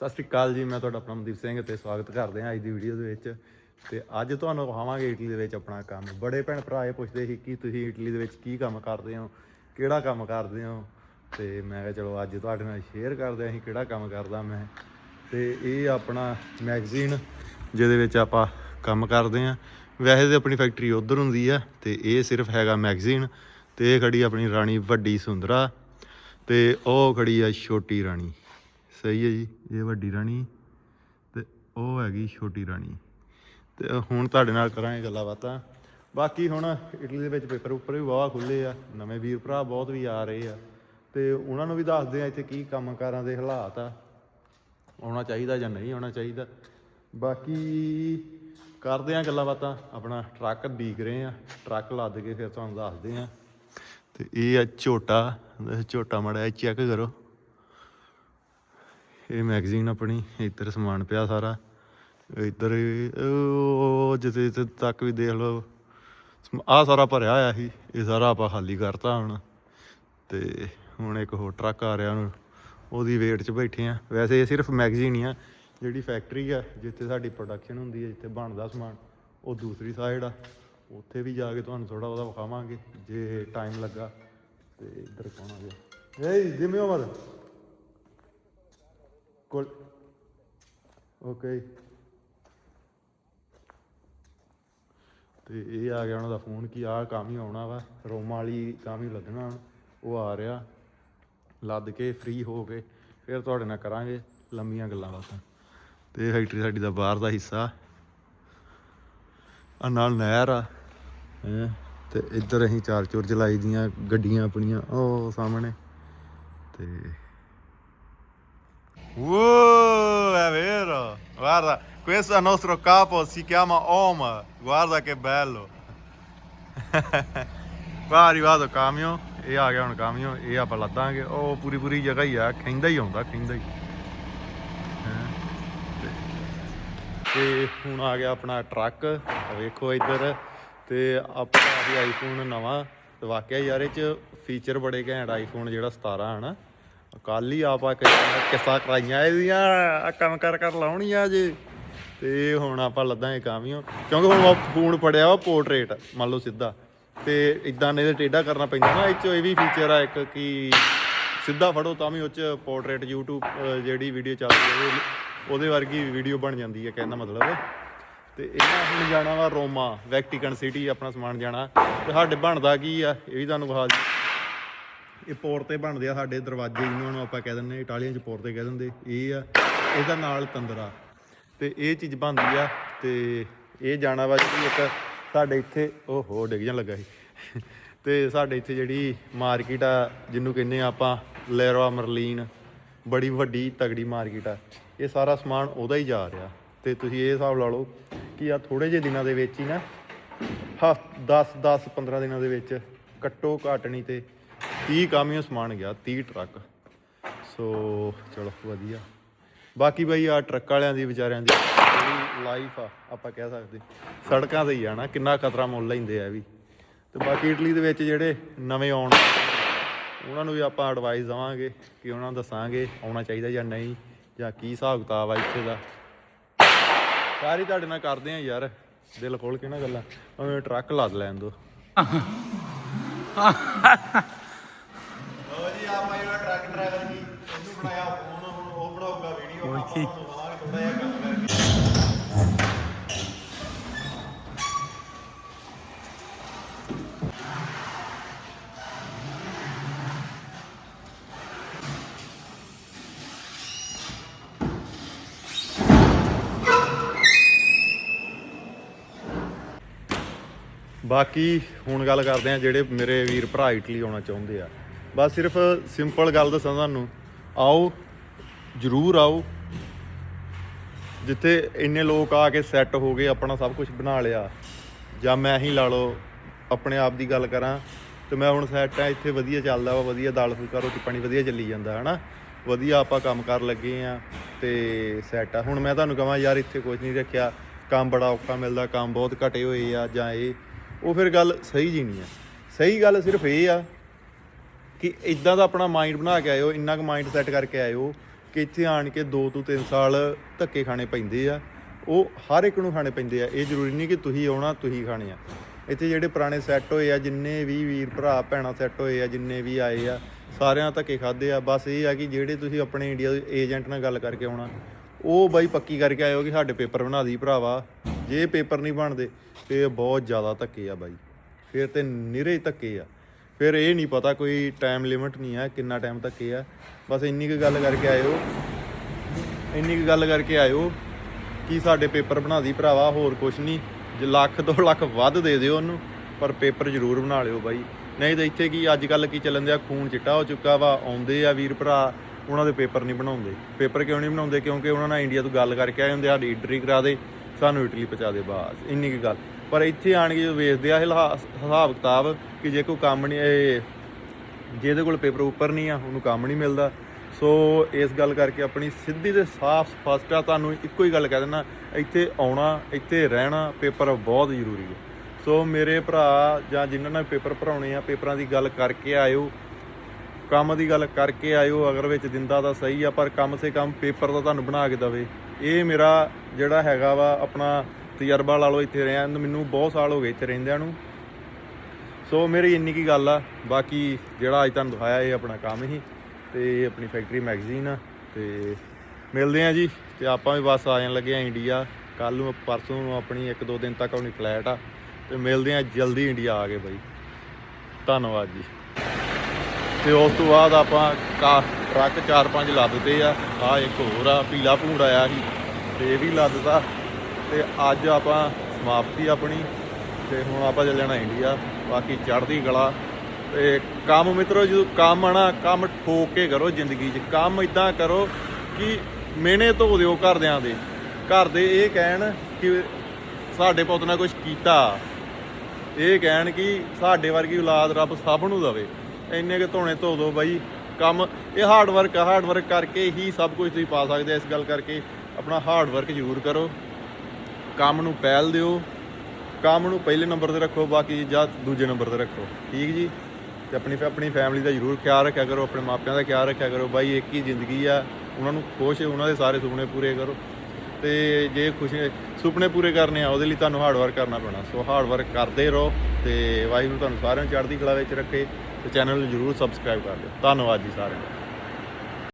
ਸਤਿ ਸ਼੍ਰੀ ਅਕਾਲ ਜੀ, ਮੈਂ ਤੁਹਾਡਾ ਆਪਣਾ ਮਨਦੀਪ ਸਿੰਘ ਤੇ ਸਵਾਗਤ ਕਰਦੇ ਹਾਂ ਅੱਜ ਦੀ ਵੀਡੀਓ ਦੇ ਵਿੱਚ। ਤੇ ਅੱਜ ਤੁਹਾਨੂੰ ਵਿਖਾਵਾਂਗੇ ਇਟਲੀ ਦੇ ਵਿੱਚ ਆਪਣਾ ਕੰਮ। ਬੜੇ ਭੈਣ ਭਰਾ ਇਹ ਪੁੱਛਦੇ ਸੀ ਕਿ ਤੁਸੀਂ ਇਟਲੀ ਦੇ ਵਿੱਚ ਕੀ ਕੰਮ ਕਰਦੇ ਹੋ, ਕਿਹੜਾ ਕੰਮ ਕਰਦੇ ਹੋ? ਤੇ ਮੈਂ ਕਿਹਾ ਚਲੋ ਅੱਜ ਤੁਹਾਡੇ ਨਾਲ ਸ਼ੇਅਰ ਕਰਦੇ ਹਾਂ ਅਸੀਂ ਕਿਹੜਾ ਕੰਮ ਕਰਦਾ ਮੈਂ। ਤੇ ਇਹ ਆਪਣਾ ਮੈਗਜ਼ੀਨ ਜਿਹਦੇ ਵਿੱਚ ਆਪਾਂ ਕੰਮ ਕਰਦੇ ਹਾਂ। ਵੈਸੇ ਤੇ ਆਪਣੀ ਫੈਕਟਰੀ ਉਧਰ ਹੁੰਦੀ ਆ ਤੇ ਇਹ ਸਿਰਫ ਹੈਗਾ ਮੈਗਜ਼ੀਨ ਤੇ ਇਹ ਖੜੀ ਆਪਣੀ ਰਾਣੀ ਵੱਡੀ ਸੁੰਦਰਾ ਤੇ ਉਹ ਖੜੀ ਆ ਛੋਟੀ ਰਾਣੀ। ਸਹੀ ਹੈ ਜੀ, ਇਹ ਵੱਡੀ ਰਾਣੀ ਤੇ ਉਹ ਹੈਗੀ ਛੋਟੀ ਰਾਣੀ। ਤੇ ਹੁਣ ਤੁਹਾਡੇ ਨਾਲ ਕਰਾਂਗੇ ਗੱਲਾਂ ਬਾਤਾਂ। ਬਾਕੀ ਹੁਣ ਇਟਲੀ ਦੇ ਵਿੱਚ ਪੇਪਰ ਉੱਪਰ ਵੀ ਵਾਵਾ ਖੁੱਲੇ ਆ, ਨਵੇਂ ਵੀਰ ਭਰਾ ਬਹੁਤ ਵੀ ਆ ਰਹੇ ਆ। ਤੇ ਉਹਨਾਂ ਨੂੰ ਵੀ ਦੱਸਦੇ ਆ ਇੱਥੇ ਕੀ ਕੰਮਕਾਰਾਂ ਦੇ ਹਾਲਾਤ ਆ, ਆਉਣਾ ਚਾਹੀਦਾ ਜਾਂ ਨਹੀਂ ਆਉਣਾ ਚਾਹੀਦਾ। ਬਾਕੀ ਕਰਦੇ ਆ ਗੱਲਾਂ ਬਾਤਾਂ, ਆਪਣਾ ਟਰੱਕ ਡੀਕ ਰਹੇ ਆ, ਟਰੱਕ ਲੱਦ ਕੇ ਫਿਰ ਤੁਹਾਨੂੰ ਦੱਸਦੇ ਆ। ਤੇ ਇਹ ਆ ਝੋਟਾ ਝੋਟਾ ਮੜਾ ਚੈੱਕ ਕਰੋ। ਇਹ ਮੈਗਜ਼ੀਨ ਆਪਣੀ, ਇੱਧਰ ਸਮਾਨ ਪਿਆ ਸਾਰਾ। ਇੱਧਰ ਉਹ ਜਿੱਥੇ ਜਿੱਥੇ ਤੱਕ ਵੀ ਦੇਖ ਲਓ ਆ ਸਾਰਾ ਭਰਿਆ ਹੋਇਆ ਸੀ, ਇਹ ਸਾਰਾ ਆਪਾਂ ਖਾਲੀ ਕਰਤਾ ਹੁਣ। ਤੇ ਹੁਣ ਇੱਕ ਹੋਰ ਟਰੱਕ ਆ ਰਿਹਾ ਉਹਨੂੰ, ਉਹਦੀ ਵੇਟ 'ਚ ਬੈਠੇ ਆ। ਵੈਸੇ ਇਹ ਸਿਰਫ ਮੈਗਜ਼ੀਨ ਹੀ ਆ, ਜਿਹੜੀ ਫੈਕਟਰੀ ਆ, ਜਿੱਥੇ ਸਾਡੀ ਪ੍ਰੋਡਕਸ਼ਨ ਹੁੰਦੀ ਹੈ ਜਿੱਥੇ ਬਣਦਾ ਸਮਾਨ, ਉਹ ਦੂਸਰੀ ਸਾਈਡ ਆ। ਉੱਥੇ ਵੀ ਜਾ ਕੇ ਤੁਹਾਨੂੰ ਥੋੜਾ ਬਹੁਤਾ ਵਿਖਾਵਾਂਗੇ, ਜੇ ਟਾਈਮ ਲੱਗਾ, ਤੇ ਇੱਧਰ ਕੌਣ ਆ ਗਿਆ? ਏ ਜਿਮੇ ਉਮਰ ਕੋਲ ਓਕੇ ਤੇ ਇਹ ਆ ਗਿਆ ਉਹਨਾਂ ਦਾ ਫੋਨ ਕਿ ਆਹ ਕੰਮ ਹੀ ਆਉਣਾ ਵਾ, ਰੋਮਾਂ ਵਾਲੀ ਕੰਮ ਹੀ ਲੱਗਣਾ ਉਹ ਆ ਰਿਹਾ। ਲੱਦ ਕੇ ਫ੍ਰੀ ਹੋ ਕੇ ਫਿਰ ਤੁਹਾਡੇ ਨਾਲ ਕਰਾਂਗੇ ਲੰਮੀਆਂ ਗੱਲਾਂ ਬਾਤਾਂ। ਤੇ ਫੈਕਟਰੀ ਸਾਡੀ ਦਾ ਬਾਹਰ ਦਾ ਹਿੱਸਾ। ਆ ਨਾਲ ਨਹਿਰ ਆ। ਹੈਂ, ਤੇ ਇੱਧਰ ਅਸੀਂ ਚਾਰ ਚੋਰ ਚਲਾਈ ਦੀਆਂ ਗੱਡੀਆਂ ਆਪਣੀਆਂ, ਉਹ ਸਾਹਮਣੇ। ਤੇ Uh, è vero. Guarda, questo è il nostro capo, si chiama Omar. Guarda che bello. Qua è arrivato il camion, ਇਹ ਆ ਗਿਆ ਹੁਣ camion, ਇਹ ਆਪਾਂ ਲੱਦਾਂਗੇ ਉਹ ਪੂਰੀ ਪੂਰੀ ਜਗ੍ਹਾ ਹੀ ਆ ਖਿੰਦਾ ਹੀ ਆਉਂਦਾ ਖਿੰਦਾ ਹੀ ਤੇ- ਹੁਣ ਆ ਗਿਆ ਆਪਣਾ ਟਰੱਕ ਵੇਖੋ ਇੱਧਰ ਤੇ ਆਪਣਾ ਵੀ ਆਈਫੋਨ ਨਵਾਂ ਤੇ ਵਾਕਿਆ ਯਾਰ ਇਹ ਚ ਫੀਚਰ ਬੜੇ ਘੈਂਟ ਆਈਫੋਨ ਜਿਹੜਾ 17 ਨਾ ਕੱਲ ਹੀ ਆਪਾਂ ਕਿਸਾ ਕਰਾਈਆਂ ਇਹਦੀਆਂ ਕੰਮ ਕਰ ਕਰ ਲਾਉਣੀਆਂ ਜੇ। ਤੇ ਹੁਣ ਆਪਾਂ ਲੱਦਾਂਗੇ ਕਾਮੀਓ ਕਿਉਂਕਿ ਹੁਣ ਫੋਨ ਫੜਿਆ ਵਾ ਪੋਰਟਰੇਟ, ਮੰਨ ਲਓ ਸਿੱਧਾ। ਤੇ ਇਦਾਂ ਨੇ ਟੇਢਾ ਕਰਨਾ ਪੈਂਦਾ ਨਾ, ਇਹ 'ਚ ਇਹ ਵੀ ਫੀਚਰ ਆ ਇੱਕ ਕਿ ਸਿੱਧਾ ਫੜੋ ਤਾਂ ਵੀ ਉਹ 'ਚ ਪੋਰਟਰੇਟ YouTube ਜਿਹੜੀ ਵੀਡੀਓ ਚੱਲਦੀ ਹੈ ਉਹਦੇ ਵਰਗੀ ਵੀਡੀਓ ਬਣ ਜਾਂਦੀ ਹੈ ਕਹਿੰਦਾ ਮਤਲਬ ਤੇ ਇਹਨਾਂ ਹੁਣ ਜਾਣਾ ਵਾ ਰੋਮਾ ਵੈਕਟੀਕਨ ਸਿਟੀ, ਆਪਣਾ ਸਮਾਨ ਜਾਣਾ। ਤੇ ਸਾਡੇ ਬਣਦਾ ਕੀ ਆ, ਇਹ ਵੀ ਤੁਹਾਨੂੰ ਵਿਖਾ ਇਹ ਪੋਰਤੇ ਬਣਦੇ ਆ ਸਾਡੇ ਦਰਵਾਜ਼ੇ ਜਿਨ੍ਹਾਂ ਨੂੰ ਆਪਾਂ ਕਹਿ ਦਿੰਦੇ ਆ, ਇਟਾਲੀਅਨ ਚ ਪੋਰਤੇ ਕਹਿ ਦਿੰਦੇ, ਇਹ ਆ, ਇਹਦਾ ਨਾਲ ਤੰਦਰਾ ਤੇ ਇਹ ਚੀਜ਼ ਬਣਦੀ ਆ, ਤੇ ਇਹ ਜਾਣਾ ਵਾ ਜੀ ਇੱਕ ਸਾਡੇ ਇੱਥੇ, ਓਹੋ, ਡਿੱਗ ਜਾਣ ਲੱਗਾ ਸੀ। ਤੇ ਸਾਡੇ ਇੱਥੇ ਜਿਹੜੀ ਮਾਰਕੀਟ ਆ, ਜਿਹਨੂੰ ਕਹਿੰਦੇ ਆ ਆਪਾਂ ਲੈਰਵਾ ਮਰਲੀਨ ਬੜੀ ਵੱਡੀ ਤਗੜੀ ਮਾਰਕੀਟ ਆ। ਇਹ ਸਾਰਾ ਸਮਾਨ ਉਹਦਾ ਹੀ ਜਾ ਰਿਹਾ। ਤੇ ਤੁਸੀਂ ਇਹ ਹਿਸਾਬ ਲਾ ਲਓ ਕਿ ਆ ਥੋੜੇ ਜਿਹੇ ਦਿਨਾਂ ਦੇ ਵਿੱਚ ਹੀ ਨਾ, ਹਫ 10 10 15 ਦਿਨਾਂ ਦੇ ਵਿੱਚ ਘੱਟੋ ਘੱਟ ਨਹੀਂ ਤੇ 30 ਕਾਮਿਓ ਸਮਾਨ ਗਿਆ 30 ਟਰੱਕ। ਸੋ, ਚਲੋ, ਵਧੀਆ। ਬਾਕੀ ਬਈ ਆ ਟਰੱਕ ਵਾਲਿਆਂ ਦੀ, ਵਿਚਾਰਿਆਂ ਦੀ ਲਾਈਫ ਆ, ਆਪਾਂ ਕਹਿ ਸਕਦੇ। ਸੜਕਾਂ ਤੇ ਹੀ ਆ ਕਿੰਨਾ ਖਤਰਾ ਮੁੱਲ ਲੈਂਦੇ ਆ ਵੀ। ਤੇ ਬਾਕੀ ਇਟਲੀ ਦੇ ਵਿੱਚ ਜਿਹੜੇ ਨਵੇਂ ਆਉਣ, ਉਹਨਾਂ ਨੂੰ ਵੀ ਆਪਾਂ ਐਡਵਾਈਸ ਦਵਾਂਗੇ ਕਿ ਉਹਨਾਂ ਨੂੰ ਦੱਸਾਂਗੇ, ਆਉਣਾ ਚਾਹੀਦਾ ਜਾਂ ਨਹੀਂ, ਜਾਂ ਕੀ ਹਿਸਾਬ ਕਿਤਾਬ ਆ ਇੱਥੇ ਦਾ। ਸਾਰੀ ਤੁਹਾਡੇ ਨਾਲ ਕਰਦੇ ਆ ਯਾਰ, ਦਿਲ ਖੋਲ ਕੇ ਨਾ ਗੱਲਾਂ। ਭਾਵੇਂ ਟਰੱਕ ਲੱਦ ਲੈਣ ਦੋ। ਆਪਾਂ ਜਿਹੜਾ ਟਰੱਕ ਡਰਾਈਵਰ ਕੀ ਇਹਨੂੰ ਬਣਾਇਆ ਫੋਨ ਹੁਣ ਉਹ ਬਣਾਊਗਾ ਵੀਡੀਓ ਆਪਾਂ ਤੁਹਾਨੂੰ ਥੋੜਾ ਜਿਹਾ ਕੰਮ ਕਰਕੇ। ਬਾਕੀ ਹੁਣ ਗੱਲ ਕਰਦੇ ਆ ਜਿਹੜੇ ਮੇਰੇ ਵੀਰ ਭਰਾ ਇਟਲੀ ਆਉਣਾ ਚਾਹੁੰਦੇ ਆ। ਬਸ ਸਿਰਫ ਸਿੰਪਲ ਗੱਲ ਦੱਸਾਂ ਤੁਹਾਨੂੰ। ਆਓ, ਜਰੂਰ ਆਓ। ਜਿੱਥੇ ਇੰਨੇ ਲੋਕ ਆ ਕੇ ਸੈੱਟ ਹੋ ਗਏ, ਆਪਣਾ ਸਭ ਕੁਝ ਬਣਾ ਲਿਆ। ਜਾਂ ਮੈਂ ਹੀ ਲਾ ਲਓ, ਆਪਣੇ ਆਪ ਦੀ ਗੱਲ ਕਰਾਂ, ਤੇ ਮੈਂ ਹੁਣ ਸੈੱਟ ਆ, ਇੱਥੇ ਵਧੀਆ ਚੱਲਦਾ ਵਾ, ਵਧੀਆ ਦਾਲ ਫੁਲਕਾ, ਰੋਟੀ ਪਾਣੀ ਵਧੀਆ ਚੱਲੀ ਜਾਂਦਾ, ਹਨਾ? ਵਧੀਆ ਆਪਾਂ ਕੰਮ ਕਰ ਲੱਗੇ ਆ ਤੇ ਸੈੱਟ ਆ। ਹੁਣ ਮੈਂ ਤੁਹਾਨੂੰ ਕਹਾਂ, ਯਾਰ ਇੱਥੇ ਕੁਝ ਨਹੀਂ ਰੱਖਿਆ। ਕੰਮ ਬੜਾ ਔਖਾ ਮਿਲਦਾ, ਕੰਮ ਬਹੁਤ ਘਟੇ ਹੋਏ ਆ ਜਾਂ ਇਹ। ਉਹ ਫਿਰ ਗੱਲ ਸਹੀ ਜੀ ਨਹੀਂ ਆ। ਸਹੀ ਗੱਲ ਸਿਰਫ ਇਹ ਆ ਕਿ ਇਦਾਂ ਦਾ ਆਪਣਾ ਮਾਈਂਡ ਬਣਾ ਕੇ ਆਇਓ, ਇੰਨਾ ਕੁ ਮਾਈਂਡ ਸੈੱਟ ਕਰਕੇ ਆਇਓ ਕਿ ਇੱਥੇ ਆਣ ਕੇ 2 ਤੋਂ 3 ਸਾਲ ਧੱਕੇ ਖਾਣੇ ਪੈਂਦੇ ਆ। ਉਹ ਹਰ ਇੱਕ ਨੂੰ ਖਾਣੇ ਪੈਂਦੇ ਆ। ਇਹ ਜ਼ਰੂਰੀ ਨਹੀਂ ਕਿ ਤੁਸੀਂ ਆਉਣਾ, ਤੁਸੀਂ ਖਾਣੇ ਆ। ਇੱਥੇ ਜਿਹੜੇ ਪੁਰਾਣੇ ਸੈੱਟ ਹੋਏ ਆ, ਜਿੰਨੇ ਵੀ ਵੀਰ ਭਰਾ, ਭੈਣਾਂ ਸੈੱਟ ਹੋਏ ਆ, ਜਿੰਨੇ ਵੀ ਆਏ ਆ, ਸਾਰਿਆਂ ਧੱਕੇ ਖਾਦੇ ਆ। ਬਸ ਇਹ ਆ ਕਿ ਜਿਹੜੇ ਤੁਸੀਂ ਆਪਣੇ ਇੰਡੀਆ ਦੇ ਏਜੰਟ ਨਾਲ ਗੱਲ ਕਰਕੇ ਆਉਣਾ, ਉਹ ਬਾਈ ਪੱਕੀ ਕਰਕੇ ਆਇਓ ਕਿ ਸਾਡੇ ਪੇਪਰ ਬਣਾ ਦੀ ਭਰਾਵਾ। ਜੇ ਪੇਪਰ ਨਹੀਂ ਬਣਦੇ, ਤੇ ਬਹੁਤ ਜ਼ਿਆਦਾ ਧੱਕੇ ਆ ਬਾਈ। ਫਿਰ ਤੇ ਨਿਰੇ ਧੱਕੇ ਆ। ਫਿਰ ਇਹ ਨਹੀਂ ਪਤਾ ਕੋਈ ਟਾਈਮ ਲਿਮਿਟ ਨਹੀਂ ਹੈ ਕਿੰਨਾ ਟਾਈਮ ਤੱਕ ਇਹ ਆ। ਬਸ ਇੰਨੀ ਕੁ ਗੱਲ ਕਰਕੇ ਆਇਓ। ਇੰਨੀ ਕੁ ਗੱਲ ਕਰਕੇ ਆਇਓ ਕਿ ਸਾਡੇ ਪੇਪਰ ਬਣਾ ਦੀ ਭਰਾਵਾ, ਹੋਰ ਕੁਛ ਨਹੀਂ। ਜੇ ਲੱਖ ਦੋ ਲੱਖ ਵੱਧ ਦੇ ਦਿਓ ਉਹਨੂੰ, ਪਰ ਪੇਪਰ ਜ਼ਰੂਰ ਬਣਾ ਲਿਓ ਬਾਈ। ਨਹੀਂ ਤਾਂ ਇੱਥੇ ਕੀ ਅੱਜ ਕੱਲ ਕੀ ਚੱਲਣ ਦਿਆ, ਖੂਨ ਚਿੱਟਾ ਹੋ ਚੁੱਕਾ ਵਾ, ਆਉਂਦੇ ਆ ਵੀਰ ਭਰਾ, ਉਹਨਾਂ ਦੇ ਪੇਪਰ ਨਹੀਂ ਬਣਾਉਂਦੇ। ਪੇਪਰ ਕਿਉਂ ਨਹੀਂ ਬਣਾਉਂਦੇ? ਕਿਉਂਕਿ ਉਹਨਾਂ ਨਾਲ ਇੰਡੀਆ ਤੋਂ ਗੱਲ ਕਰਕੇ ਆਏ ਹੁੰਦੇ ਸਾਡੀ ਇੰਟਰੀ ਕਰਾ ਦੇ, ਸਾਨੂੰ ਇਟਲੀ ਪਹੁੰਚਾ ਦੇ, ਬਾਸ, ਇੰਨੀ ਕੀ ਗੱਲ। ਪਰ ਇੱਥੇ ਆਣ ਕੇ ਜਦੋਂ ਵੇਚਦੇ ਆ ਇਹ ਹਿਸਾਬ ਕਿਤਾਬ ਕਿ ਜੇ ਕੋਈ ਕੰਮ ਨਹੀਂ, ਇਹ ਜਿਹਦੇ ਕੋਲ ਪੇਪਰ ਉੱਪਰ ਨਹੀਂ ਆ, ਉਹਨੂੰ ਕੰਮ ਨਹੀਂ ਮਿਲਦਾ। ਸੋ ਇਸ ਗੱਲ ਕਰਕੇ ਆਪਣੀ ਸਿੱਧੀ ਤੇ ਸਾਫ਼ ਸਪਸ਼ਟ ਆ, ਤੁਹਾਨੂੰ ਇੱਕੋ ਹੀ ਗੱਲ ਕਹਿ ਦਿੰਦਾ, ਇੱਥੇ ਆਉਣਾ, ਇੱਥੇ ਰਹਿਣਾ ਪੇਪਰ ਬਹੁਤ ਜ਼ਰੂਰੀ ਹੈ। ਸੋ ਮੇਰੇ ਭਰਾ ਜਾਂ ਜਿਨ੍ਹਾਂ ਨੇ ਪੇਪਰ ਭਰਾਉਣੇ ਆ, ਪੇਪਰਾਂ ਦੀ ਗੱਲ ਕਰਕੇ ਆਇਓ, ਕੰਮ ਦੀ ਗੱਲ ਕਰਕੇ ਆਇਓ, ਅਗਰ ਵਿੱਚ ਦਿੰਦਾ ਤਾਂ ਸਹੀ ਆ, ਪਰ ਕਮ ਸੇ ਕਮ ਪੇਪਰ ਤਾਂ ਤੁਹਾਨੂੰ ਬਣਾ ਕੇ ਦਵੇ। ਇਹ ਮੇਰਾ ਜਿਹੜਾ ਹੈਗਾ ਵਾ ਆਪਣਾ ਤਜਰਬਾ ਲਾ ਲਓ ਇੱਥੇ ਰਹਿਣ ਨੂੰ, ਮੈਨੂੰ ਬਹੁਤ ਸਾਲ ਹੋ ਗਏ ਇੱਥੇ ਰਹਿੰਦਿਆਂ ਨੂੰ। ਸੋ ਮੇਰੀ ਇੰਨੀ ਕੀ ਗੱਲ ਆ, ਬਾਕੀ ਜਿਹੜਾ ਅੱਜ ਤੁਹਾਨੂੰ ਦਿਖਾਇਆ ਇਹ ਆਪਣਾ ਕੰਮ ਹੀ, ਤੇ ਇਹ ਆਪਣੀ ਫੈਕਟਰੀ ਮੈਗਜ਼ੀਨ ਆ, ਤੇ ਮਿਲਦੇ ਆ ਜੀ, ਤੇ ਆਪਾਂ ਵੀ ਬਸ ਆ ਜਾਣ ਲੱਗੇ ਆ ਇੰਡੀਆ ਕੱਲ ਨੂੰ, ਪਰਸੋਂ ਨੂੰ ਆਪਣੀ ਇੱਕ ਦੋ ਦਿਨ ਤੱਕ ਆਪਣੀ ਫਲੈਟ ਆ, ਤੇ ਮਿਲਦੇ ਆ ਜਲਦੀ ਇੰਡੀਆ ਆ ਗਏ ਬਾਈ। ਧੰਨਵਾਦ ਜੀ। ਤੇ ਉਸ ਤੋਂ ਬਾਅਦ ਆਪਾਂ ਕਾ ਟਰੱਕ ਚਾਰ ਪੰਜ ਲੱਦ ਦਿੱਤੇ ਆ ਆ ਇੱਕ ਹੋਰ ਆ, ਪੀਲਾ ਭੂੰਡ ਆਇਆ ਸੀ, ਤੇ ਇਹ ਵੀ ਲੱਦ ਲੱਦਤਾ ਤੇ ਅੱਜ ਆਪਾਂ ਸਮਾਪਤੀ ਆਪਣੀ ਤੇ ਹੁਣ ਆਪਾਂ ਚੱਲ ਜਾਣਾ ਇੰਡੀਆ, ਬਾਕੀ ਚੜ੍ਹਦੀ ਗਲਾ ਤੇ ਕੰਮ ਮਿੱਤਰੋ, ਜਦੋਂ ਕੰਮ ਆਣਾ ਕੰਮ ਠੋਕ ਕੇ ਕਰੋ ਜ਼ਿੰਦਗੀ 'ਚ। ਕੰਮ ਇਦਾਂ ਕਰੋ ਕਿ ਮਿਹਨੇ ਧੋ ਦਿਓ ਘਰਦਿਆਂ ਦੇ। ਘਰ ਦੇ ਇਹ ਕਹਿਣ ਕਿ ਸਾਡੇ ਪੁੱਤ ਨੇ ਕੁਝ ਕੀਤਾ। ਇਹ ਕਹਿਣ ਕਿ ਸਾਡੇ ਵਰਗੀ ਔਲਾਦ ਰੱਬ ਸਭ ਨੂੰ ਦਵੇ। ਇੰਨੇ ਕੇ ਧੋਣੇ ਧੋ ਦੋ ਬਾਈ। ਕੰਮ, ਇਹ ਹਾਰਡ ਵਰਕ ਹਾਰਡ ਵਰਕ ਕਰਕੇ ਹੀ ਸਭ ਕੁਝ ਤੁਸੀਂ ਪਾ ਸਕਦੇ ਆ। ਇਸ ਗੱਲ ਕਰਕੇ ਆਪਣਾ ਹਾਰਡ ਵਰਕ ਜ਼ਰੂਰ ਕਰੋ। ਕੰਮ ਨੂੰ ਪਹਿਲ ਦਿਓ, ਕੰਮ ਨੂੰ ਪਹਿਲੇ ਨੰਬਰ ਤੇ ਰੱਖੋ, ਬਾਕੀ ਜਾਂ ਦੂਜੇ ਨੰਬਰ ਤੇ ਰੱਖੋ। ਠੀਕ ਜੀ? ਤੇ ਆਪਣੀ ਆਪਣੀ ਫੈਮਿਲੀ ਦਾ ਜ਼ਰੂਰ ਖਿਆਲ ਰੱਖਿਆ ਕਰੋ, ਆਪਣੇ ਮਾਪਿਆਂ ਦਾ ਖਿਆਲ ਰੱਖਿਆ ਕਰੋ। ਬਾਈ, ਇੱਕ ਹੀ ਜ਼ਿੰਦਗੀ ਆ, ਉਹਨਾਂ ਨੂੰ ਖੁਸ਼, ਉਹਨਾਂ ਦੇ ਸਾਰੇ ਸੁਪਨੇ ਪੂਰੇ ਕਰੋ। ਤੇ ਜੇ ਖੁਸ਼ੀ, ਸੁਪਨੇ ਪੂਰੇ ਕਰਨੇ ਆ, ਉਹਦੇ ਲਈ ਤੁਹਾਨੂੰ ਹਾਰਡ ਵਰਕ ਕਰਨਾ ਪੈਣਾ। ਸੋ ਹਾਰਡ ਵਰਕ ਕਰਦੇ ਰਹੋ ਤੇ ਵਾਹਿਗੁਰੂ ਤੁਹਾਨੂੰ ਸਾਰਿਆਂ ਨੂੰ ਚੜ੍ਹਦੀ ਕਲਾ ਵਿੱਚ ਰੱਖੇ ਤੇ ਚੈਨਲ ਨੂੰ ਜ਼ਰੂਰ ਸਬਸਕ੍ਰਾਈਬ ਕਰ ਦਿਓ। ਧੰਨਵਾਦ ਜੀ ਸਾਰਿਆਂ ਦਾ।